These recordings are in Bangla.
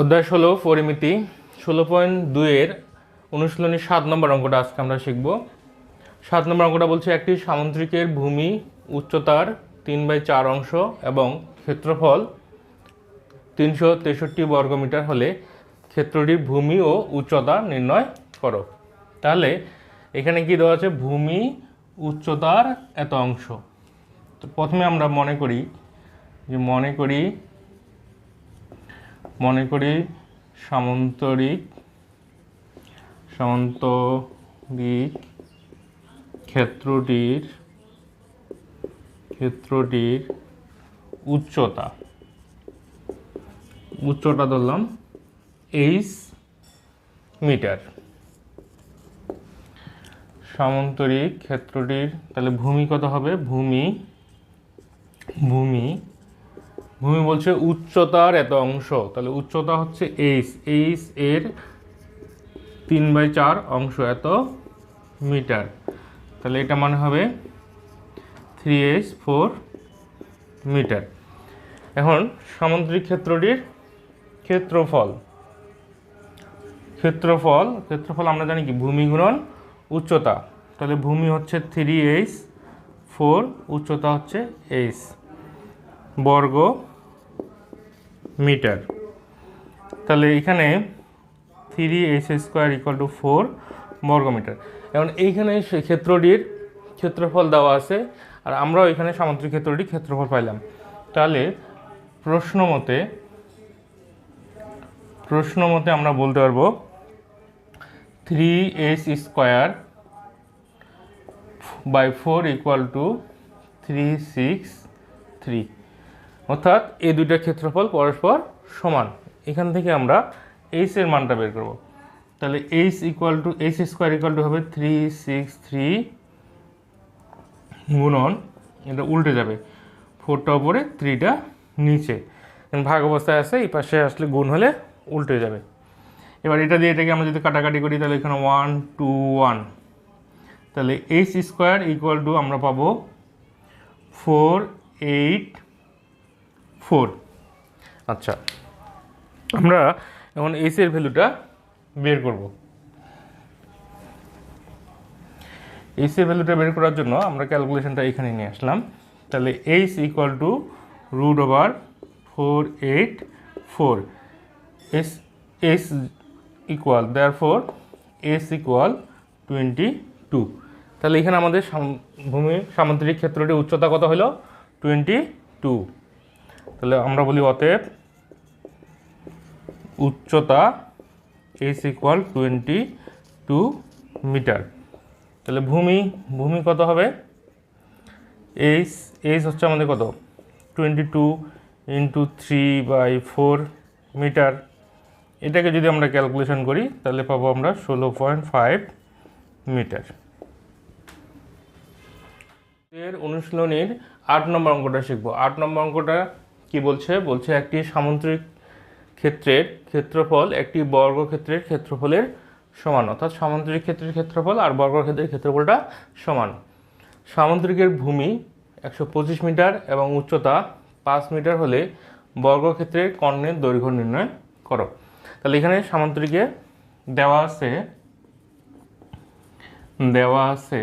অধ্যায় ষোলো, পরিমিতি। ষোলো পয়েন্ট দুইয়ের অনুশীলনী সাত নম্বর অঙ্কটা আজকে আমরা শিখব। সাত নম্বর অঙ্কটা বলছে একটি সামুদ্রিকের ভূমি উচ্চতার তিন বাই চার অংশ এবং ক্ষেত্রফল তিনশো তেষট্টি বর্গমিটার হলে ক্ষেত্রটির ভূমি ও উচ্চতা নির্ণয় করো। তাহলে এখানে কি দেওয়া আছে? ভূমি উচ্চতার এত অংশ। তো প্রথমে আমরা মনে করি, যে মনে করি মনে করি সামন্তরিক সামন্তরিক ক্ষেত্রটির ক্ষেত্রটির উচ্চতা। উচ্চতা ধরলাম এইচ মিটার। সামন্তরিক ক্ষেত্রটির, তাহলে ভূমি কত হবে? ভূমি ভূমি ভূমি বলছে উচ্চতার এত অংশ। তাহলে উচ্চতা হচ্ছে এইচ এইচ এর তিন বাই চার অংশ এত মিটার। তাহলে এটা মানে হবে থ্রি এইচ ফোর মিটার। এখন সামুদ্রিক ক্ষেত্রটির ক্ষেত্রফল। ক্ষেত্রফল ক্ষেত্রফল আমরা জানি কি? ভূমি গুণন উচ্চতা। তাহলে ভূমি হচ্ছে থ্রি এইচ ফোর উচ্চতা হচ্ছে এইচ বর্গ মিটার। তাহলে এখানে three h square equal to four বর্গ মিটার এখন এইখানে ক্ষেত্রটির ক্ষেত্রফল দেওয়া আছে, আর আমরাও এখানে সামুদ্রিক ক্ষেত্রটির ক্ষেত্রফল পাইলাম। তাহলে প্রশ্ন মতে প্রশ্ন মতে আমরা বলতে পারব three h square by four equal to three six three অর্থাৎ এই দুইটা ক্ষেত্রফল পরস্পর সমান। এখান থেকে আমরা এইচ এর মানটা বের করব। তাহলে h equal to h square equal to হবে থ্রি সিক্স থ্রি গুণন, এটা উল্টে যাবে। ফোরটা উপরে থ্রিটা নিচে। ভাগ অবস্থায় আছে, এই পাশে আসলে গুণ হলে উল্টে যাবে। এবার এটা দিয়ে এটাকে আমরা যদি কাটাকাটি করি, তাহলে এখানে ওয়ান টু ওয়ান তাহলে এইচ স্কোয়ার ইকুয়াল টু আমরা পাবো ফোর এইট ফোর। আচ্ছা। আমরা এখন এইচ এর ভ্যালুটা বের করব। এইচ এর ভ্যালুটা বের করার জন্য আমরা ক্যালকুলেশনটা এখানে নিয়ে আসলাম। তাহলে h equal to root over four eight four s s equal there four s equal twenty two তাহলে এখানে আমাদের সাম- ভূমি সামুদ্রিক ক্ষেত্রটির উচ্চতা কত হলো? টোয়েন্টি টু তাহলে আমরা বলি অতএব উচ্চতা s equal twenty two metre তাহলে ভূমি ভূমি কত হবে? এইচ এইচ হচ্ছে আমাদের কত? Twenty two into three by four metre এটাকে যদি আমরা ক্যালকুলেশন করি, তাহলে পাবো আমরা ষোলো পয়েন্ট ফাইভ মিটার এর অনুশীলনীর আট নম্বর অঙ্কটা শিখব। আট নম্বর অঙ্কটা কি বলছে? বলছে একটি সামুদ্রিক ক্ষেত্রের ক্ষেত্রফল একটি বর্গক্ষেত্রের ক্ষেত্রফলের সমান। অর্থাৎ সামুদ্রিক ক্ষেত্রের ক্ষেত্রফল আর বর্গক্ষেত্রের ক্ষেত্রফলটা সমান। সামুদ্রিকের ভূমি একশো পঁচিশ মিটার এবং উচ্চতা পাঁচ মিটার হলে বর্গক্ষেত্রের কর্ণের দৈর্ঘ্য নির্ণয় করো। তাহলে এখানে সামুদ্রিকে দেওয়া আছে দেওয়া আছে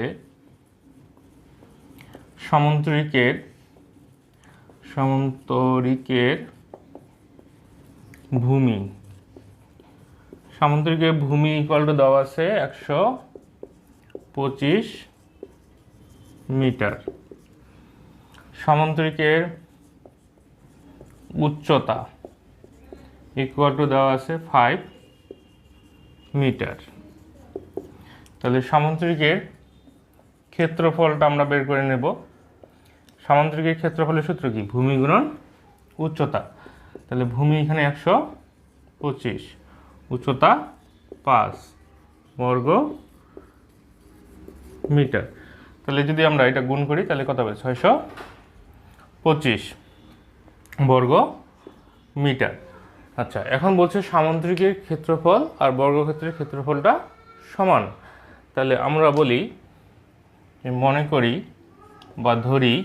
সামুদ্রিকের সামন্তরিকের ভূমি। সামুদ্রিকের ভূমি ইকুয়াল টু দেওয়া আছে একশো পঁচিশ মিটার। সামুদ্রিকের উচ্চতা ইকুয়াল টু দেওয়া আছে ফাইভ মিটার। তাহলে সামন্তরিকের ক্ষেত্রফলটা আমরা বের করে নেব। সামুদ্রিকের ক্ষেত্রফলের সূত্র কি? ভূমি গুণন উচ্চতা। তাহলে ভূমি এখানে একশো পঁচিশ। উচ্চতা পাঁচ বর্গ মিটার। তাহলে যদি আমরা এটা গুণ করি, তাহলে কত হবে? ছয়শো পঁচিশ বর্গ মিটার। আচ্ছা এখন বলছে সামুদ্রিকের ক্ষেত্রফল আর বর্গক্ষেত্রের ক্ষেত্রফলটা সমান। তাহলে আমরা বলি, মনে করি বা ধরি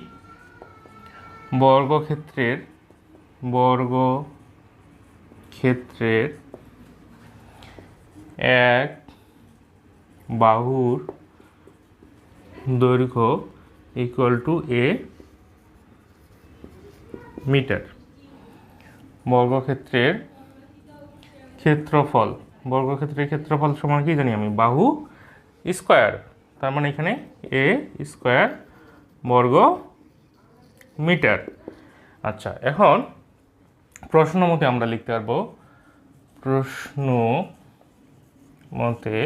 বর্গক্ষেত্রের বর্গ ক্ষেত্রের এক বাহুর দৈর্ঘ্য ইকুয়াল টু এ মিটার বর্গক্ষেত্রের ক্ষেত্রফল বর্গক্ষেত্রের ক্ষেত্রফল সমান কি জানি আমি? বাহু স্কোয়ার তার মানে এখানে এ স্কোয়ার বর্গ মিটার। আচ্ছা এখন প্রশ্ন মতে আমরা লিখতে পারব, প্রশ্ন মতে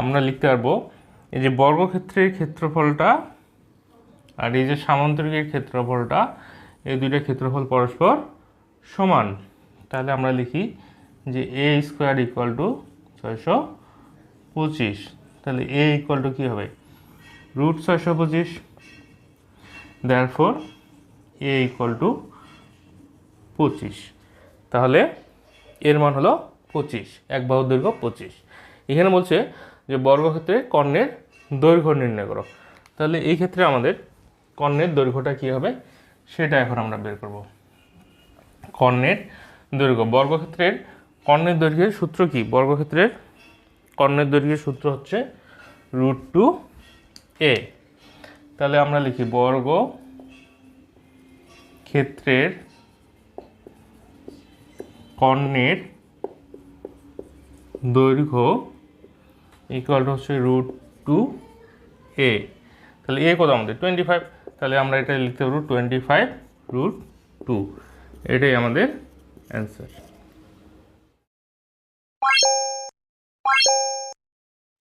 আমরা লিখতে পারব, এই যে বর্গক্ষেত্রের ক্ষেত্রফলটা আর এই যে সামান্তরিকের ক্ষেত্রফলটা, এই দুইটা ক্ষেত্রফল পরস্পর সমান। তাহলে আমরা লিখি যে এ স্কোয়ার ইকুয়াল টু ছয়শো পঁচিশ। তাহলে এ ইকুয়াল টু কী হবে? রুট ছয়শো পঁচিশ। There four a equal to পঁচিশ। তাহলে এর মান হলো পঁচিশ, এক বাহুর দৈর্ঘ্য পঁচিশ। এখানে বলছে যে বর্গক্ষেত্রে কর্ণের দৈর্ঘ্য নির্ণয় করো। তাহলে এই ক্ষেত্রে আমাদের কর্ণের দৈর্ঘ্যটা কী হবে? সেটা এখন আমরা বের করব। কর্ণের দৈর্ঘ্য, বর্গক্ষেত্রের কর্ণের দৈর্ঘ্যের সূত্র কি? বর্গক্ষেত্রের কর্ণের দৈর্ঘ্যের সূত্র হচ্ছে রুট টু এ। তাহলে আমরা লিখি বর্গ ক্ষেত্রের কর্ণের দৈর্ঘ্য ইকুয়াল টু হচ্ছে রুট টু এ তাহলে এ কত আমাদের? টোয়েন্টি ফাইভ তাহলে আমরা এটা লিখতে পারব টোয়েন্টি ফাইভ রুট টু এটাই আমাদের অ্যান্সার